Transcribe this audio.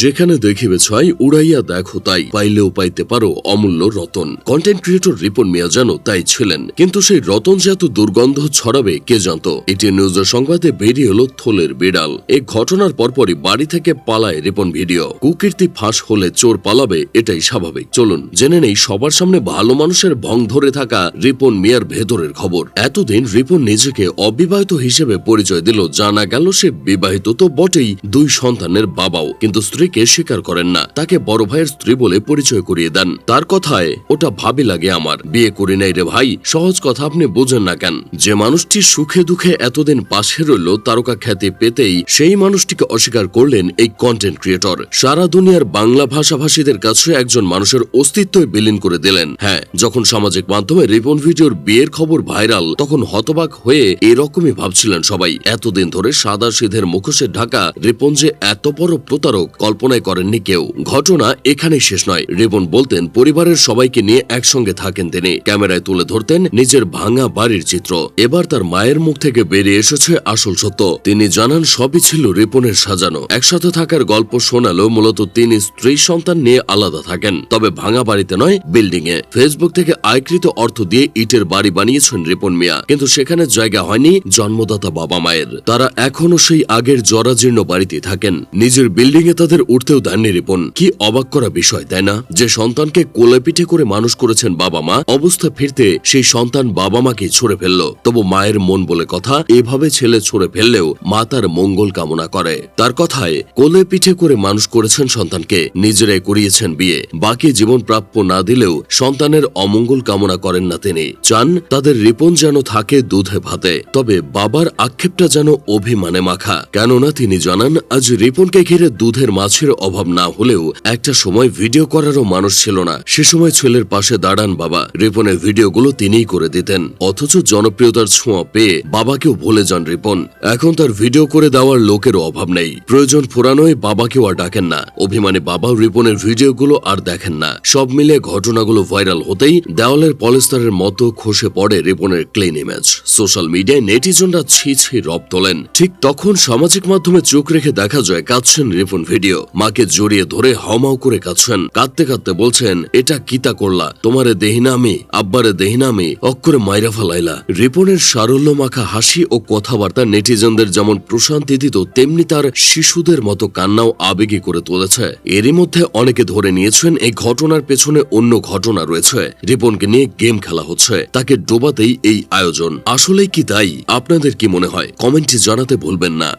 যেখানে দেখিবে ছয়, উড়াইয়া দেখো তাই। পাইলেও পাইতে পারো অমূল্য রতন। কন্টেন্ট ক্রিয়েটর রিপন মিয়া যেন তাই ছিলেন। কিন্তু সেই রতন যে এত দুর্গন্ধ ছড়াবে, কে জানতো? এটি নিউজের সংবাদে বেরিয়ে হলো থলের বিড়াল। এই ঘটনার পরপরই বাড়ি থেকে পালায় রিপন ভিডিও। কুকীর্তি ফাঁস হলে চোর পালাবে, এটাই স্বাভাবিক। চলুন, জেনে নেই, সবার সামনে ভালো মানুষের ভং ধরে থাকা রিপন মিয়ার ভেতরের খবর। এতদিন রিপন নিজেকে অবিবাহিত হিসেবে পরিচয় দিল, জানা গেল সে বিবাহিত তো বটেই দুই সন্তানের বাবাও। কিন্তু স্ত্রীকে স্বীকার করেন না। তাকে বড় ভাইয়ের স্ত্রী বলে পরিচয় করিয়ে দেন। তার কথায়, ওটা ভাবি লাগে আমার। বিয়ে করি নাই রে ভাই। সহজ কথা আপনি বোঝেন না কেন? যে মানুষটি সুখে দুঃখে এতদিন পাশে রইল, তারকা খ্যাতি পেতেই সেই মানুষটিকে অস্বীকার করলেন এই কন্টেন্ট ক্রিয়েটর সারা দুনিয়ার বাংলা ভাষাভাষীদের কাছে একজন মানুষের অস্তিত্বই বিলীন করে দিলেন। হ্যাঁ যখন সামাজিক মাধ্যমে রিপন ভিডিওর বিয়ের খবর ভাইরাল, তখন হতবাক হয়ে এরকমই ভাবছিলেন সবাই। এতদিন ধরে সাদা সিধের মুখোশে ঢাকা রিপন যে এত বড় প্রতারক কল্পনায় করেননি কেউ। ঘটনা এখানেই শেষ নয়। রিপন বলতেন, পরিবারের সবাইকে নিয়ে একসঙ্গে থাকেন তিনি। ক্যামেরায় তুলে ধরতেন নিজের ভাঙা বাড়ির চিত্র। এবার তার মায়ের মুখ থেকে বেরিয়ে এসেছে আসল সত্য। তিনি জানান, সবই ছিল রিপনের সাজানো। একসাথে থাকার গল্প শোনালো মূলত তিনি স্ত্রী সন্তান নিয়ে আলাদা থাকেন। তবে ভাঙা বাড়িতে নয় বিল্ডিং এ ফেসবুক থেকে আয়কৃত অর্থ দিয়ে ইটের বাড়ি বানিয়েছেন রিপন মিয়া। কিন্তু সেখানে জায়গা হয়নি জন্মদাতা বাবা মায়ের। তারা এখনও সেই আগের জরাজীর্ণ বাড়িতে থাকেন। নিজের বিল্ডিং এ তাদের উঠতেও দেননি রিপন। কি অবাক করা বিষয়, তাই না? যে সন্তানকে কোলে পিঠে করে মানুষ করেছেন বাবা মা, অবস্থা ফিরতে সেই সন্তান বাবা মাকে ছুড়ে ফেলল। তবু মায়ের মন বলে কথা, এভাবে ছেলে ছুড়ে ফেললেও মা তার মঙ্গল কামনা করে। তার কথায়, কোলে পিঠে করে মানুষ করেছেন সন্তানকে, নিজেরাই করিয়েছেন বিয়ে। বাকি জীবন প্রাপ্য না দিলেও সন্তানের অমঙ্গল কামনা করেন না তিনি। চান তাদের রিপন যেন থাকে দুধে ভাতে, তবে বাবার আক্ষেপটা যেন অভিমানে মাখা। কেননা তিনি জানান, আজ রিপনকে ঘিরে দুধের মাছের অভাব না হলেও একটা সময় ভিডিও করারও মানুষ ছিল না। সে সময় ছেলের পাশে দাঁড়ান বাবা। রিপনের ভিডিওগুলো তিনিই করে দিতেন। অথচ জনপ্রিয়তার ছোঁয়া পেয়ে বাবাকেও ভুলে যান রিপন। এখন তার ভিডিও করে দেওয়ার লোকেরও অভাব নেই। প্রয়োজন ফুরানোয় বাবাকেও আর ডাকেন না। অভিমানে বাবা রিপনের ভিডিওগুলো আর দেখেন না। সব মিলে ঘটনাগুলো ভাইরাল হতেই দেওয়ালের পলেস্তারের মতো খসে পড়ে রিপনের ক্লিন ইমেজ। সোশ্যাল মিডিয়ায় নেটিজনরা ছি ছি রব তোলেন। ঠিক তখন সামাজিক মাধ্যমে চোখ রেখে দেখা যায়, কাঁদছেন রিপন ভিডিও। মাকে জড়িয়ে ধরে হাওমাও করে কাঁদছেন। কাঁদতে কাঁদতে বলছেন, এটা কিতা করলা? তোমারে দেহিনা আমি, আব্বারে দেহিনা অক্ষরে মাইরা ফালাইলা। রিপনের সারল্য মাখা হাসি ও কথাবার্তা নেটিজনদের যেমন প্রশান্তি দিত তেমনি তার শিশুদের মতো কান্নাও আবেগী করে তুলেছে। এরই মধ্যে অনেকে ধরে নিয়েছেন, এই ঘটনার পেছনে অন্য ঘটনা রয়েছে। রিপনকে নিয়ে গেম খেলা হচ্ছে। তাকে ডোবাতেই এই আয়োজন। আসলেই কি তাই? আপনাদের কি মনে হয়? কমেন্টে জানাতে ভুলবেন না।